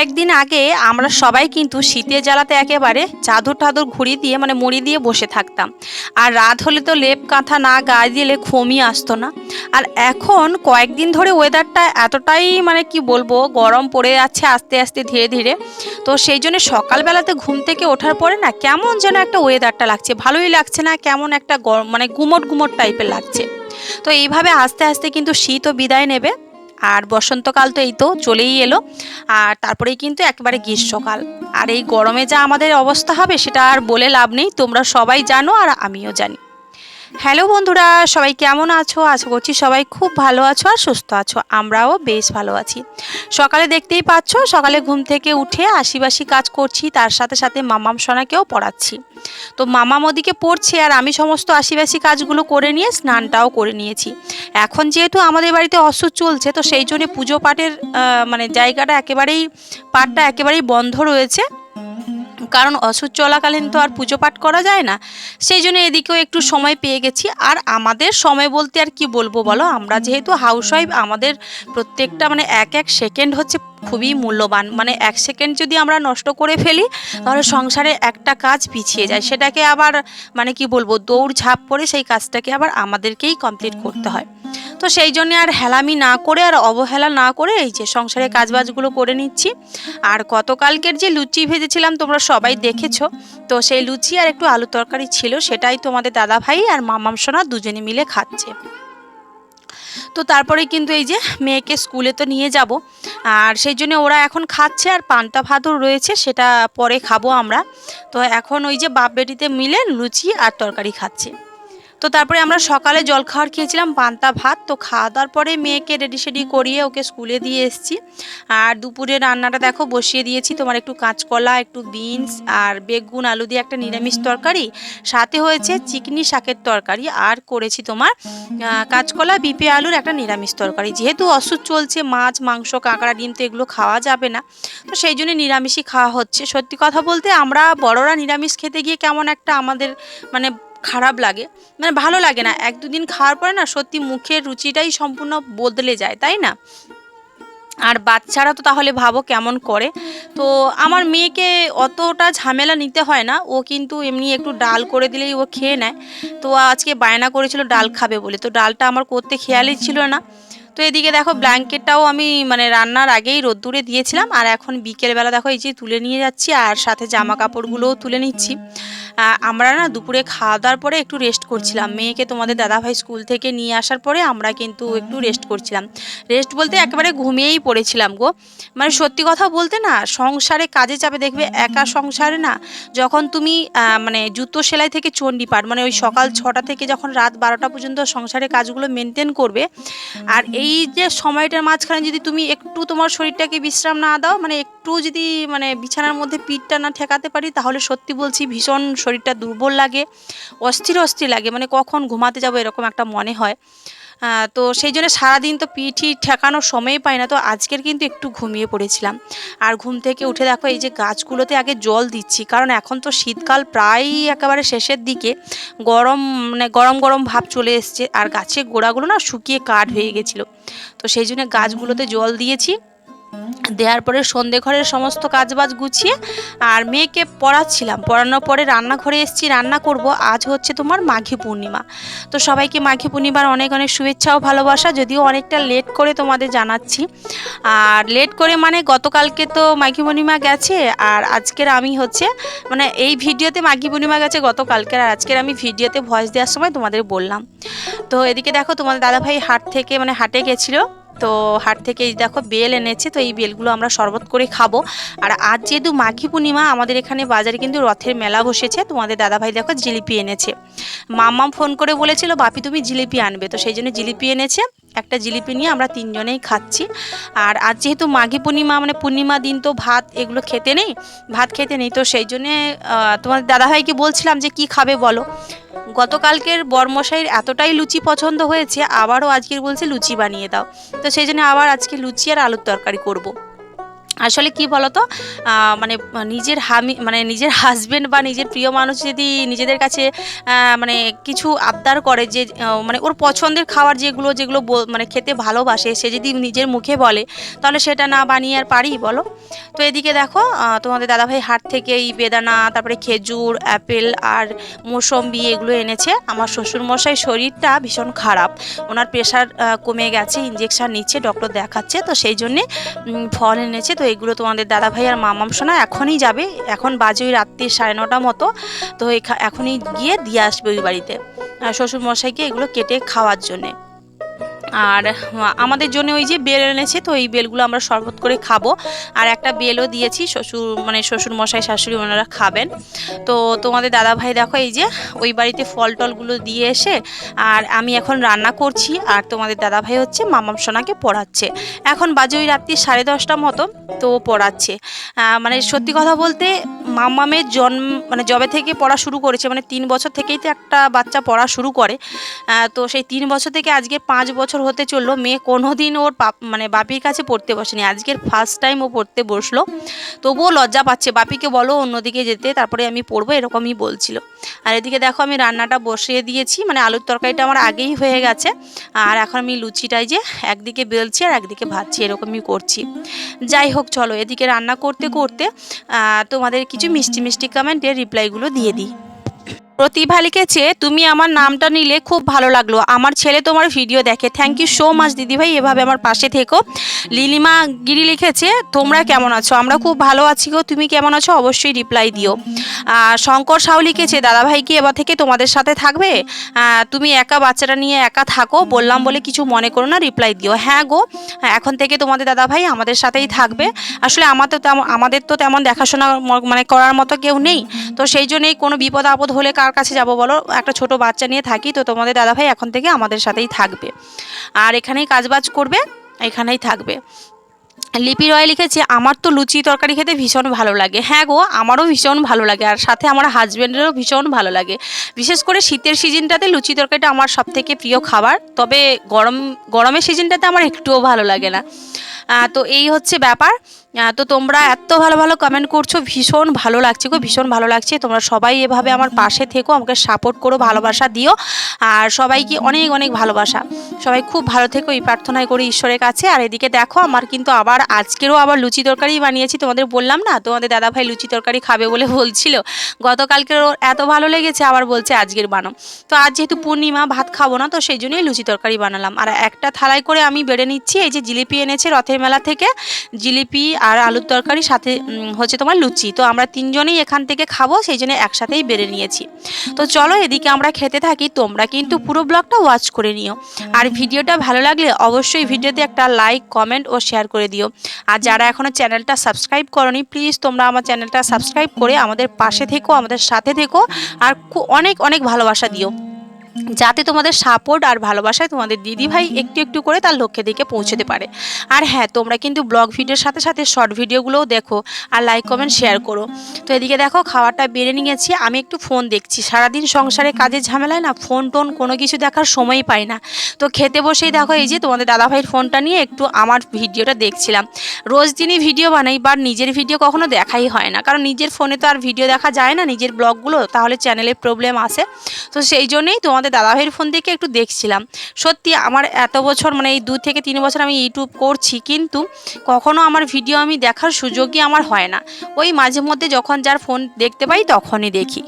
কয়েকদিন আগে আমরা সবাই কিন্তু শীতের জ্বালাতে একেবারে চাদর টাদর ঘুরিয়ে দিয়ে মানে মুড়ি দিয়ে বসে থাকতাম। আর রাত হলে তো লেপ কাঁথা না গায়ে দিলে ঘুমই আসতো না। আর এখন কয়েকদিন ধরে ওয়েদারটা এতটাই মানে কি বলব, গরম পড়ে যাচ্ছে আস্তে আস্তে ধীরে ধীরে। তো সেই জন্য সকালবেলাতে ঘুম থেকে ওঠার পরে না কেমন যেন একটা ওয়েদারটা লাগছে। ভালোই লাগছে না, কেমন একটা গরম মানে গুমট গুমট টাইপের লাগছে। তো এইভাবে আস্তে আস্তে কিন্তু শীতও বিদায় নেবে। আর বসন্তকাল তো এই তো চলেই এলো। আর তারপরেই কিন্তু একেবারে গ্রীষ্মকাল। আর এই গরমে যা আমাদের অবস্থা হবে সেটা আর বলে লাভ নেই। তোমরা সবাই জানো আর আমিও জানি। হ্যালো বন্ধুরা, সবাই কেমন আছো? আশা করছি সবাই খুব ভালো আছো আর সুস্থ আছো। আমরাও বেশ ভালো আছি। সকালে দেখতেই পাচ্ছ, সকালে ঘুম থেকে উঠে আশিবাসি কাজ করছি, তার সাথে সাথে মামাম সোনাকেও পড়াচ্ছি। তো মামাম ওদিকে পড়ছে আর আমি সমস্ত আশিবাসি কাজগুলো করে নিয়ে স্নানটাও করে নিয়েছি। এখন যেহেতু আমাদের বাড়িতে অসুখ চলছে, তো সেই জন্য পুজো পাঠের মানে জায়গাটা একেবারেই পাঠটা একেবারেই বন্ধ রয়েছে। কারণ অসুখ চলাকালীন তো আর পুজো পাঠ করা যায় না। সেই জন্য এদিকেও একটু সময় পেয়ে গেছি। আর আমাদের সময় বলতে আর কি বলব বলো? আমরা যেহেতু হাউসওয়াইফ আমাদের প্রত্যেকটা মানে এক এক সেকেন্ড হচ্ছে খুবই মূল্যবান। মানে এক সেকেন্ড যদি আমরা নষ্ট করে ফেলি, তাহলে সংসারে একটা কাজ পিছিয়ে যায়। সেটাকে আবার মানে কি বলব? দৌড় ঝাঁপ করে সেই কাজটাকে আবার আমাদেরকেই কমপ্লিট করতে হয়। তো সেই জন্য আর হেলামি না করে আর অবহেলা না করে এই যে সংসারে কাজবাজগুলো করে নিচ্ছি। আর গতকালকের যে লুচি ভেজেছিলাম তোমরা সবাই দেখেছ। তো সেই লুচি আর একটু আলু তরকারি ছিল সেটাই তোমাদের দাদা ভাই আর মামাম সোনা দুজনে মিলে খাচ্ছে। তো তারপরে কিন্তু এই যে মেয়েকে স্কুলে তো নিয়ে যাব। আর সেই জন্য ওরা এখন খাচ্ছে আর পান্তা ভাতও রয়েছে সেটা পরে খাব আমরা। তো এখন ওই যে বাপ বেটিতে মিলে লুচি আর তরকারি খাচ্ছে। তো তারপরে আমরা সকালে জল খাওয়ার খেয়েছিলাম, পান্তা, ভাত। তো খাওয়া দাওয়ার পরে মেয়েকে রেডি সেডি করিয়ে ওকে স্কুলে দিয়ে এসেছি। আর দুপুরে রান্নাটা দেখো বসিয়ে দিয়েছি, তোমার একটু কাঁচকলা, একটু বিনস আর বেগুন, আলু দিয়ে একটা নিরামিষ তরকারি। সাথে হয়েছে চিকনি শাকের তরকারি আর করেছি তোমার কাঁচকলা, বিপে আলুর একটা নিরামিষ তরকারি। যেহেতু অসুখ চলছে, মাছ, মাংস, কাঁকড়া, ডিম তো এগুলো খাওয়া যাবে না। তো সেই জন্য নিরামিষই খাওয়া হচ্ছে। সত্যি কথা বলতে আমরা বড়রা নিরামিষ খেতে গিয়ে কেমন একটা আমাদের মানে খারাপ লাগে। মানে ভালো লাগে না। এক দুদিন খাওয়ার পরে না সত্যি মুখের রুচিটাই সম্পূর্ণ বদলে যায়, তাই না? আর বাচ্চারা তো তাহলে ভাবো কেমন করে। তো আমার মেয়েকে অতটা ঝামেলা নিতে হয় না। ও কিন্তু এমনি একটু ডাল করে দিলেই ও খেয়ে নেয়। তো আজকে বায়না করেছিল ডাল খাবে বলে। তো ডালটা আমার করতে খেয়ালই ছিল না। তো এদিকে দেখো ব্ল্যাঙ্কেটটাও আমি মানে রান্নার আগেই রোদ্দুরে দিয়েছিলাম, আর এখন বিকেলবেলা দেখো এই যে তুলে নিয়ে যাচ্ছি, আর সাথে জামা কাপড়গুলোও তুলে নিচ্ছি। আমরা না দুপুরে খাওয়া দাওয়ার পরে একটু রেস্ট করছিলাম। মেয়েকে তোমাদের দাদাভাই স্কুল থেকে নিয়ে আসার পরে আমরা কিন্তু একটু রেস্ট করছিলাম। রেস্ট বলতে একেবারে ঘুমিয়েই পড়েছিলাম গো। মানে সত্যি কথা বলতে না, সংসারে কাজে চাপে দেখবে একা সংসারে না, যখন তুমি মানে জুতো সেলাই থেকে চণ্ডী পাঠ মানে ওই সকাল ছটা থেকে যখন রাত বারোটা পর্যন্ত সংসারে কাজগুলো মেনটেন করবে, আর এই যে সময়টার মাঝখানে যদি তুমি একটু তোমার শরীরটাকে বিশ্রাম না দাও মানে একটু যদি মানে বিছানার মধ্যে পিঠটা না ঠেকাতে পারি, তাহলে সত্যি বলছি ভীষণ শরীরটা দুর্বল লাগে, অস্থির অস্থির লাগে মানে কখন ঘুমাতে যাব এরকম একটা মনে হয়। তো সেই জন্য সারাদিন তো পিঠি ঠেকানোর সময় পাই না, তো আজকের কিন্তু একটু ঘুমিয়ে পড়েছিলাম। আর ঘুম থেকে উঠে দেখো এই যে গাছগুলোতে আগে জল দিচ্ছি, কারণ এখন তো শীতকাল প্রায় একেবারে শেষের দিকে, গরম মানে গরম গরম ভাব চলে এসছে, আর গাছের গোড়াগুলো না শুকিয়ে কাঠ হয়ে গেছিল। তো সেই জন্য গাছগুলোতে জল দিয়েছি দেওয়ার পরে সন্ধে ঘরের সমস্ত কাজবাজ গুছিয়ে আর মেয়েকে পড়াচ্ছিলাম। পড়ানোর পরে রান্নাঘরে এসেছি, রান্না করব। আজ হচ্ছে তোমার মাঘী পূর্ণিমা। তো সবাইকে মাঘী পূর্ণিমার অনেক অনেক শুভেচ্ছা ও ভালোবাসা। যদিও অনেকটা লেট করে তোমাদের জানাচ্ছি। আর লেট করে মানে গতকালকে তো মাঘী পূর্ণিমা গেছে। আর আজকের আমি হচ্ছে মানে এই ভিডিওতে মাঘী পূর্ণিমা গেছে গতকালকে। আর আজকের আমি ভিডিওতে ভয়েস দেওয়ার সময় তোমাদের বললাম। তো এদিকে দেখো তোমাদের দাদাভাই হাট থেকে মানে হাটে গেছিল। তো হাট থেকে এই দেখো বেল এনেছে, তো এই বেলগুলো আমরা শরবত করে খাব। আর আজ যেহেতু মাঘী পূর্ণিমা, আমাদের এখানে বাজারে কিন্তু রথের মেলা বসেছে। তোমাদের দাদাভাই দেখো জিলিপি এনেছে। মাম্মাম ফোন করে বলেছিল, বাপি, তুমি জিলিপি আনবে। তো সেই জন্য জিলিপি এনেছে। একটা জিলিপি নিয়ে আমরা তিনজনেই খাচ্ছি। আর আজ যেহেতু মাঘী পূর্ণিমা মানে পূর্ণিমা দিন তো ভাত এগুলো খেতে নেই, ভাত খেতে নেই, তো সেই জন্যে তোমার দাদাভাইকে বলছিলাম যে কি খাবে বলো। গতকালকের বরমশাইয়ের এতটাই লুচি পছন্দ হয়েছে, আবারও আজকের বলছে লুচি বানিয়ে দাও। তো সেই জন্য আবার আজকে লুচি আর আলুর তরকারি করব। আসলে কি বলতো? মানে নিজের হামি মানে নিজের হাজবেন্ড বা নিজের প্রিয় মানুষ যদি নিজেদের কাছে মানে কিছু আবদার করে যে মানে ওর পছন্দের খাবার যেগুলো যেগুলো মানে খেতে ভালোবাসে, সে যদি নিজের মুখে বলে, তাহলে সেটা না বানিয়ে আর পারি, বলো? তো এদিকে দেখো তোমাদের দাদাভাই হাট থেকে এই বেদানা, তারপরে খেজুর অ্যাপেল আর মৌসম্বি এগুলো এনেছে। আমার শ্বশুরমশাই শরীরটা ভীষণ খারাপ। ওনার প্রেশার কমে গেছে ইঞ্জেকশন নিচ্ছে ডক্টর দেখাচ্ছে, তো সেই জন্যে ফল এনেছে। তো এগুলো তোমাদের দাদা ভাই আর মামাম শোনা এখনই যাবে। এখন বাজে ওই রাত্রি সাড়ে নটা মতো। তো এখা- এখনই গিয়ে দিয়ে আসবে ওই বাড়িতে। শ্বশুরমশাইকে শ্বশুর মশাইকে এগুলো কেটে খাওয়ার জন্যে। আর আমাদের জন্য ওই যে বেল এনেছে, তো এই বেলগুলো আমরা শরবত করে খাব। আর একটা বেলও দিয়েছি, শ্বশুর মানে শ্বশুর মশাই শাশুড়ি ওনারা খাবেন। তো তোমাদের দাদা ভাই দেখো, এই যে ওই বাড়িতে ফল টলগুলো দিয়ে এসে, আর আমি এখন রান্না করছি, আর তোমাদের দাদা ভাই হচ্ছে মামাম সোনাকে পড়াচ্ছে। এখন বাজে ওই রাত্রি সাড়ে দশটা মতো, তো পড়াচ্ছে। মানে সত্যি কথা বলতে, মামামের জন্ম মানে জবে থেকে পড়া শুরু করেছে মানে তিন বছর থেকেই তো একটা বাচ্চা পড়া শুরু করে। তো সেই তিন বছর থেকে আজকে পাঁচ বছর হতে চলল, মেয়ে কোনো দিন ওর বাপ মানে বাপির কাছে পড়তে বসেনি। আজকের ফার্স্ট টাইম ও পড়তে বসল। তবুও লজ্জা পাচ্ছে। বাপিকে বলো, অন্যদিকে যেতে, তারপরে আমি পড়ব, এরকমই বলছিল। আর এদিকে দেখো, আমি রান্নাটা বসিয়ে দিয়েছি। মানে আলুর তরকারিটা আমার আগেই হয়ে গেছে। আর এখন আমি লুচিটাই যে একদিকে বেলছি আর একদিকে ভাজছি, এরকমই করছি। যাই হোক, চলো, এদিকে রান্না করতে করতে তোমাদের কিছু মিষ্টি মিষ্টি কমেন্টের রিপ্লাইগুলো দিয়ে দিই। প্রতিভা লিখেছে তুমি আমার নামটা নিলে খুব ভালো লাগল। আমার ছেলে তোমার ভিডিও দেখে। থ্যাংক ইউ সো মাচ দিদিভাই। এভাবে আমার পাশে থেকো। লিলিমা গিরি লিখেছে, তোমরা কেমন আছো? আমরা খুব ভালো আছি গো। তুমি কেমন আছো? অবশ্যই রিপ্লাই দিও। শঙ্কর সাউ লিখেছে, দাদাভাই কি এবার থেকে তোমাদের সাথে থাকবে? তুমি একা বাচ্চাটা নিয়ে একা থাকো। বললাম বলে কিছু মনে করো না রিপ্লাই দিও। হ্যাঁ গো। এখন থেকে তোমাদের দাদাভাই আমাদের সাথেই থাকবে। আসলে আমাদের তো তেমন, আমাদের তো তেমন দেখাশোনা মানে করার মতো কেউ নেই। তো সেই জন্যই কোনো বিপদ আপদ হলে কার কাছে যাব বলো? একটা ছোট বাচ্চা নিয়ে থাকি, তো তোমাদের দাদাভাই এখন থেকে আমাদের সাথেই থাকবে। আর এখানেই কাজবাজ করবে, এখানেই থাকবে। লিপি রয় লিখেছে, আমার তো লুচি তরকারি খেতে ভীষণ ভালো লাগে। হ্যাঁ গো, আমারও ভীষণ ভালো লাগে, আর সাথে আমার হাজব্যান্ডেরও ভীষণ ভালো লাগে। বিশেষ করে শীতের সিজনটাতে লুচি তরকারিটা আমার সব থেকে প্রিয় খাবার, তবে গরম, গরমের সিজনটাতে আমার একটুও ভালো লাগে না। তো এই হচ্ছে ব্যাপার। তো তোমরা এত ভালো ভালো কমেন্ট করছ, ভীষণ ভালো লাগছে গো, ভীষণ ভালো লাগছে। তোমরা সবাই এভাবে আমার পাশে থেকো, আমাকে সাপোর্ট করো, ভালোবাসা দিও। আর সবাইকে অনেক অনেক ভালোবাসা। সবাই খুব ভালো থেকো, এই প্রার্থনাই করি ঈশ্বরের কাছে। আর এদিকে দেখো, আমার কিন্তু আবার আজকেরও আবার লুচি তরকারি বানিয়েছি, তোমাদের বললাম না? তোমাদের দাদাভাই লুচি তরকারি খাবে বলে বলছিল। গতকালকের এত ভালো লেগেছে, আবার বলছে আজকের বানো তো আজ যেহেতু পূর্ণিমা, ভাত খাব না, তো সেই জন্যই লুচি তরকারি বানালাম। আর একটা থালায় করে আমি বেড়ে নিচ্ছি, এই যে জিলিপি এনেছে রথের মেলা থেকে। জিলিপি আর আলুর তরকারি সাথে হচ্ছে তোমার লুচি। তো আমরা তিনজনেই এখান থেকে খাব, সেই জন্য একসাথেই বেড়ে নিয়েছি। তো চলো এদিকে আমরা খেতে থাকি, তোমরা কিন্তু পুরো ব্লগটা ওয়াচ করে নিও। আর ভিডিওটা ভালো লাগলে অবশ্যই ভিডিওতে একটা লাইক কমেন্ট ও শেয়ার করে দিও। আর যারা এখনও চ্যানেলটা সাবস্ক্রাইব করনি প্লিজ তোমরা আমার চ্যানেলটা সাবস্ক্রাইব করে আমাদের পাশে থেকো, আমাদের সাথে থেকো, আর অনেক অনেক ভালোবাসা দিও। যাতে তোমাদের সাপোর্ট আর ভালোবাসায় তোমাদের দিদিভাই একটু একটু করে তার লক্ষ্যের দিকে পৌঁছতে পারে। আর হ্যাঁ তোমরা কিন্তু ব্লগ ভিডিওর সাথে সাথে শর্ট ভিডিওগুলোও দেখো আর লাইক কমেন্ট শেয়ার করো। তো এদিকে দেখো খাওয়াটা বেড়ে নিয়েছি। আমি একটু ফোন দেখছি। সারাদিন সংসারে কাজের ঝামেলায় না ফোন টোন কোনো কিছু দেখার সময়ই পাই না। তো খেতে বসেই দেখো এই যে তোমাদের দাদাভাইয়ের ফোনটা নিয়ে একটু আমার ভিডিওটা দেখছিলাম। রোজ দিনই ভিডিও বানাই বা নিজের ভিডিও কখনো দেখাই হয় না। কারণ নিজের ফোনে তো আর ভিডিও দেখা যায় না নিজের ব্লগগুলো তাহলে চ্যানেলে প্রবলেম আসে। তো সেই জন্যেই তোমাদের দাদাভাইয়ের ফোন থেকে একটু দেখছিলাম। সত্যি আমার এত বছর মানে এই দু থেকে তিন বছর আমি ইউটিউব করছি, কিন্তু কখনো আমার ভিডিও আমি দেখার সুযোগই আমার হয় না। ওই মাঝে মধ্যে যখন যার ফোন দেখতে পাই তখনই দেখি।